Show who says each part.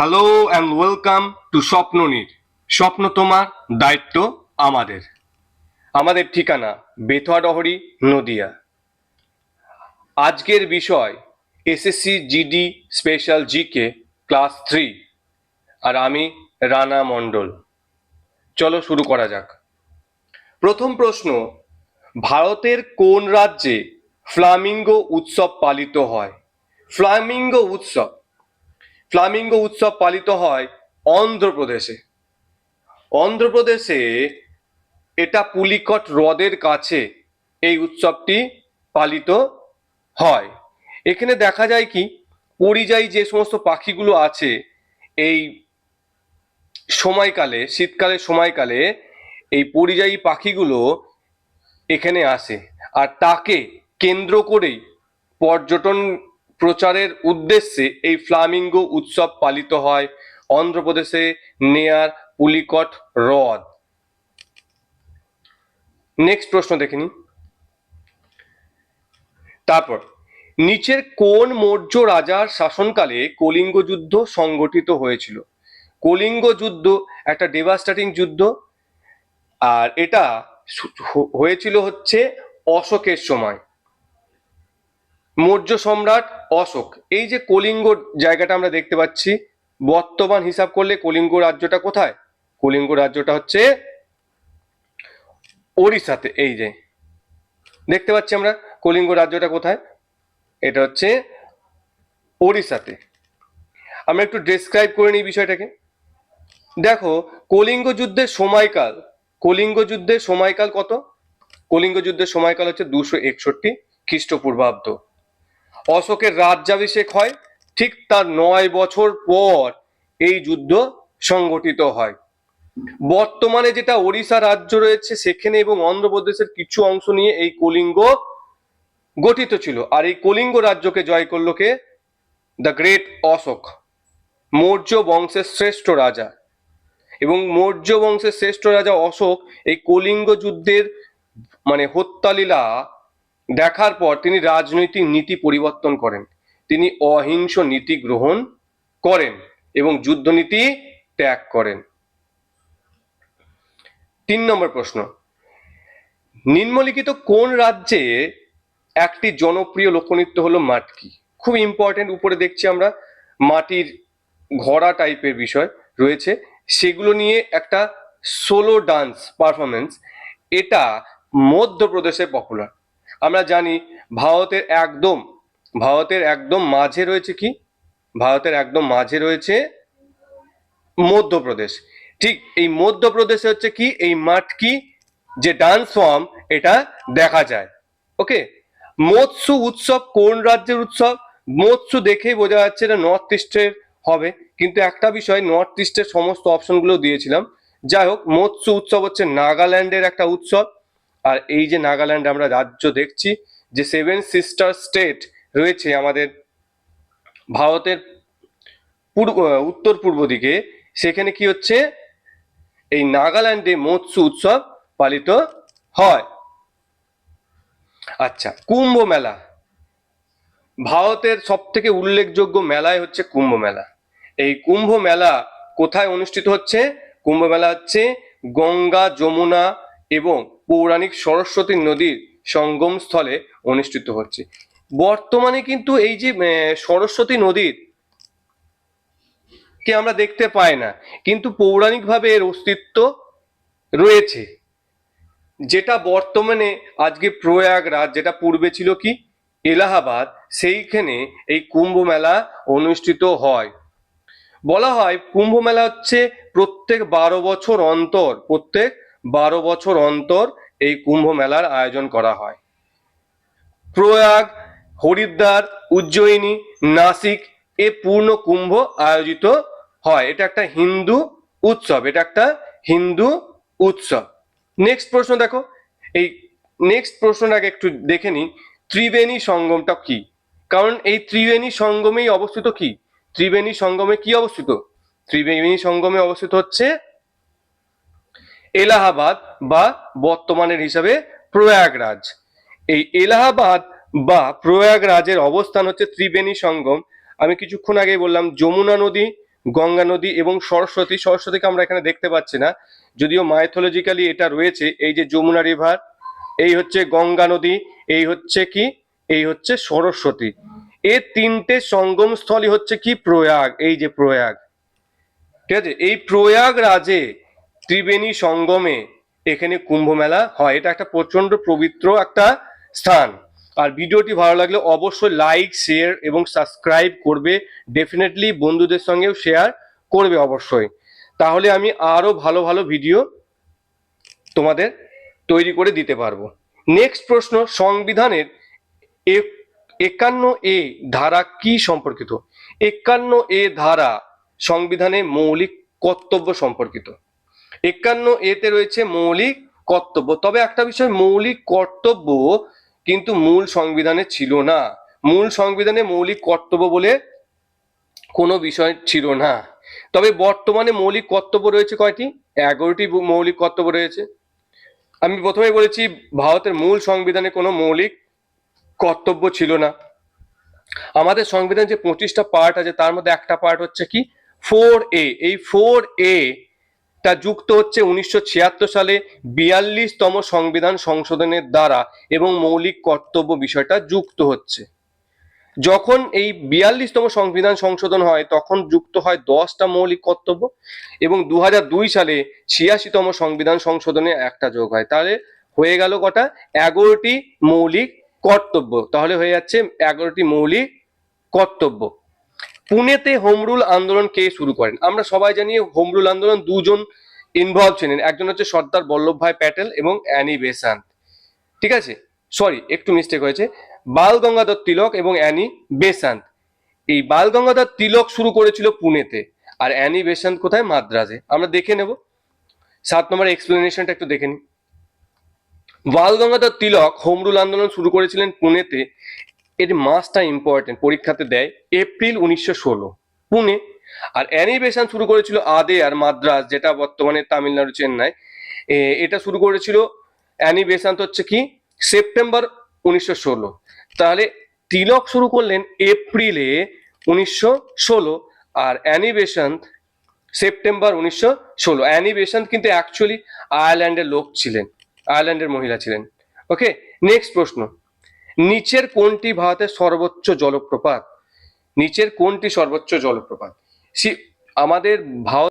Speaker 1: Hello and welcome to Swapnanir স্বপ্ন তোমার দায়িত্ব আমাদের। আমাদের ঠিকানা বেথুয়াডহরি, নদিয়া। আজকের বিষয় SSC GD special GK class three আর আমি রানা মণ্ডল। চলো শুরু করা যাক। প্রথম প্রশ্ন, ভারতের কোন রাজ্যে ফ্লামিঙ্গো উৎসব পালিত হয়? ফ্লামিঙ্গো উৎসব ফ্লামিঙ্গো উৎসব পালিত হয় অন্ধ্রপ্রদেশে। অন্ধ্রপ্রদেশে এটা পুলিকট হ্রদের কাছে এই উৎসবটি পালিত হয়। এখানে দেখা যায় কি, পরিযায়ী যে সমস্ত পাখিগুলো আছে, এই সময়কালে শীতকালের সময়কালে এই পরিযায়ী পাখিগুলো এখানে আসে। আর তাকে কেন্দ্র করেই পর্যটন প্রচারের উদ্দেশ্যে এই ফ্লামিঙ্গো উৎসব পালিত হয় অন্ধ্রপ্রদেশে নেয়ার পুলিকট হ্রদ। নেক্সট প্রশ্ন দেখে তারপর, নিচের কোন মৌর্য রাজার শাসনকালে কলিঙ্গ যুদ্ধ সংগঠিত হয়েছিল? কলিঙ্গ যুদ্ধ একটা ডেভাস্টাটিং যুদ্ধ, আর এটা হয়েছিল হচ্ছে অশোকের সময়। মৌর্য সম্রাট অশোক। এই যে কলিঙ্গ জায়গাটা আমরা দেখতে পাচ্ছি, বর্তমান হিসাব করলে কলিঙ্গ রাজ্যটা কোথায়? কলিঙ্গ রাজ্যটা হচ্ছে ওড়িশাতে। এই যে, দেখতে পাচ্ছি আমরা কলিঙ্গ রাজ্যটা কোথায়? এটা হচ্ছে ওড়িশাতে। আমরা একটু ডেসক্রাইব করে নিই বিষয়টাকে। দেখো, কলিঙ্গ যুদ্ধের সময়কাল, কলিঙ্গ যুদ্ধের সময়কাল কত? কলিঙ্গ যুদ্ধের সময়কাল হচ্ছে দুশো একষট্টি খ্রিস্টপূর্বাব্দ। অশোকের রাজ্যাভিষেক হয়, ঠিক তার নয় বছর পর এই যুদ্ধ সংগঠিত হয়। বর্তমানে যেটা ওড়িশা রাজ্য রয়েছে, সেখানে এবং অন্ধ্রপ্রদেশের কিছু অংশ নিয়ে এই কলিঙ্গ গঠিত ছিল। আর এই কলিঙ্গ রাজ্যকে জয় করল কে? দ্য গ্রেট অশোক মৌর্য বংশের শ্রেষ্ঠ রাজা। এবং মৌর্য বংশের শ্রেষ্ঠ রাজা অশোক এই কলিঙ্গ যুদ্ধের মানে হত্যালীলা দেখার পর তিনি রাজনৈতিক নীতি পরিবর্তন করেন। তিনি অহিংস নীতি গ্রহণ করেন এবং যুদ্ধনীতি ত্যাগ করেন। তিন নম্বর প্রশ্ন। নিম্নলিখিত কোন রাজ্যে একটি জনপ্রিয় লোকনৃত্য হলো মাটকি? খুব ইম্পর্টেন্ট উপরে দেখছি আমরা, মাটির ঘোড়া টাইপের বিষয় রয়েছে। সেগুলো নিয়ে একটা সোলো ডান্স পারফরমেন্স এটা মধ্যপ্রদেশে পপুলার আমরা জানি ভারতের একদম ভারতের একদম মাঝে রয়েছে কি? ভারতের একদম মাঝে রয়েছে মধ্যপ্রদেশ। ঠিক এই মধ্যপ্রদেশে হচ্ছে কি? এই মাটকি যে ডান্স ফর্ম, এটা দেখা যায়। ওকে? মৎস্য উৎসব কোন রাজ্যের উৎসব? মৎস্য দেখেই বোঝা যাচ্ছে এটা নর্থ ইস্টের হবে। কিন্তু একটা বিষয় নর্থ ইস্টের সমস্ত অপশনগুলো দিয়েছিলাম। যাই হোক, মৎস্য উৎসব হচ্ছে নাগাল্যান্ডের একটা উৎসব। আর এই যে নাগাল্যান্ড আমরা রাজ্য দেখছি, যে সেভেন সিস্টার স্টেট রয়েছে আমাদের ভারতের পূর্ব, উত্তর পূর্ব দিকে, সেখানে কি হচ্ছে? এই নাগাল্যান্ডে মৎস্য উৎসব পালিত হয়। আচ্ছা কুম্ভ মেলা। ভারতের সব থেকে উল্লেখযোগ্য মেলায় হচ্ছে কুম্ভ মেলা। এই কুম্ভ মেলা কোথায় অনুষ্ঠিত হচ্ছে? কুম্ভ মেলা হচ্ছে গঙ্গা, যমুনা এবং পৌরাণিক সরস্বতী নদীর সঙ্গম স্থলে অনুষ্ঠিত হচ্ছে। বর্তমানে কিন্তু এই যে সরস্বতী নদীর কে আমরা দেখতে পাই না, কিন্তু পৌরাণিকভাবে এর অস্তিত্ব রয়েছে। যেটা বর্তমানে আজকে প্রয়াগরাজ, যেটা পূর্বে ছিল কি? এলাহাবাদ, সেইখানে এই কুম্ভ মেলা অনুষ্ঠিত হয়। বলা হয় কুম্ভ মেলা হচ্ছে প্রত্যেক বারো বছর অন্তর, প্রত্যেক বারো বছর অন্তর এই কুম্ভ মেলার আয়োজন করা হয়। প্রয়াগ, হরিদ্বার, উজ্জয়িনী, নাসিক এ পূর্ণ কুম্ভ আয়োজিত হয়। এটা একটা হিন্দু উৎসব, এটা একটা হিন্দু উৎসব। নেক্সট প্রশ্ন দেখো। এই নেক্সট প্রশ্নটাকে একটু দেখে নিই। ত্রিবেণী সঙ্গমটা কি? কারণ এই ত্রিবেণী সঙ্গমেই অবস্থিত কি? ত্রিবেণী সঙ্গমে কি অবস্থিত? ত্রিবেণী সঙ্গমে অবস্থিত হচ্ছে এলাহাবাদ বা বর্তমানের হিসাবে প্রয়াগরাজ। এই এলাহাবাদ বা প্রয়াগরাজের অবস্থান হচ্ছে ত্রিবেণী সঙ্গম। আমি কিছুক্ষণ আগে বললাম, যমুনা নদী, গঙ্গা নদী এবং সরস্বতী। সরস্বতীকে আমরা এখানে দেখতে পাচ্ছি না। যদিও মাইথোলজিক্যালি এটা রয়েছে, এই যে যমুনা রিভার এই হচ্ছে গঙ্গা নদী, এই হচ্ছে কি? এই হচ্ছে সরস্বতী। এর তিনটে সঙ্গম স্থলই হচ্ছে কি? প্রয়াগ, এই যে প্রয়াগ। ঠিক আছে? এই প্রয়াগ রাজে ত্রিবেণী সঙ্গমে এখানে কুম্ভ মেলা হয়। এটা একটা প্রচণ্ড পবিত্র একটা স্থান। আর ভিডিওটি ভালো লাগলে অবশ্যই লাইক শেয়ার এবং সাবস্ক্রাইব করবে। ডেফিনেটলি বন্ধুদের সঙ্গেও শেয়ার করবে অবশ্যই। তাহলে আমি আরও ভালো ভালো ভিডিও তোমাদের তৈরি করে দিতে পারব। নেক্সট প্রশ্ন, সংবিধানের একান্ন এ ধারা কি সম্পর্কিত? একান্ন এ ধারা সংবিধানে মৌলিক কর্তব্য সম্পর্কিত। একান্ন এতে রয়েছে মৌলিক কর্তব্য। তবে একটা বিষয়, মৌলিক কর্তব্য কিন্তু মূল সংবিধানে ছিল না। মূল সংবিধানে মৌলিক কর্তব্য বলে কোনো বিষয় ছিল না। তবে বর্তমানে মৌলিক কর্তব্য রয়েছে কয়টি? এগারোটি মৌলিক কর্তব্য রয়েছে। আমি প্রথমে বলেছি, ভারতের মূল সংবিধানে কোনো মৌলিক কর্তব্য ছিল না। আমাদের সংবিধান যে পঁচিশটা পার্ট আছে, তার মধ্যে একটা পার্ট হচ্ছে কি? ফোর এ এই ফোর এ টা যুক্ত হচ্ছে উনিশশো ছিয়াত্তর সালে বিয়াল্লিশতম সংবিধান সংশোধনের দ্বারা এবং মৌলিক কর্তব্য বিষয়টা যুক্ত হচ্ছে। যখন এই বিয়াল্লিশতম সংবিধান সংশোধন হয়, তখন যুক্ত হয় দশটা মৌলিক কর্তব্য এবং দু দুই সালে ছিয়াশিতম সংবিধান সংশোধনে একটা যোগ হয়। তাহলে হয়ে গেল কটা? এগারোটি মৌলিক কর্তব্য। তাহলে হয়ে যাচ্ছে এগারোটি মৌলিক কর্তব্য। পুনেতে হোম রুল আন্দোলন কে শুরু করেন? আমরা সবাই জানি হোমরুল আন্দোলন দুজন ইনভলভ ছিলেন। একজন হচ্ছে সর্দার বল্লভভাই প্যাটেল এবং অ্যানি বেসান্ত ঠিক আছে? সরি একটু মিস্টেক হয়েছে। বাল গঙ্গাধর তিলক এবং অ্যানি বেসান্ত এই বাল গঙ্গাধর তিলক শুরু করেছিল পুনেতে আর অ্যানি বেসান্ত কোথায়? মাদ্রাজে। আমরা দেখে নেব। সাত নম্বর এক্সপ্লেনেশনটা একটু দেখে নিই। বাল গঙ্গাধর তিলক হোম রুল আন্দোলন শুরু করেছিলেন পুনেতে এর মাসটা ইম্পর্টেন্ট পরীক্ষাতে দেয় এপ্রিল উনিশশো ষোলো, পুনে। আর অ্যানিবেশন শুরু করেছিল আদে আর মাদ্রাস যেটা বর্তমানে তামিলনাড়ু চেন্নাই। এটা শুরু করেছিল অ্যানি বেসান্ত হচ্ছে কি? সেপ্টেম্বর উনিশশো ষোলো। তাহলে তিলক শুরু করলেন এপ্রিলে উনিশশো ষোলো আর অ্যানি বেসান্ত সেপ্টেম্বর উনিশশো ষোলো। অ্যানি বেসান্ত কিন্তু অ্যাকচুয়ালি আয়ারল্যান্ডের লোক ছিলেন, আয়ারল্যান্ডের মহিলা ছিলেন। ওকে নেক্সট প্রশ্ন। নিচের কোনটি ভারতের সর্বোচ্চ জলপ্রপাত? নিচের কোনটি সর্বোচ্চ জলপ্রপাত? সি আমাদের ভারত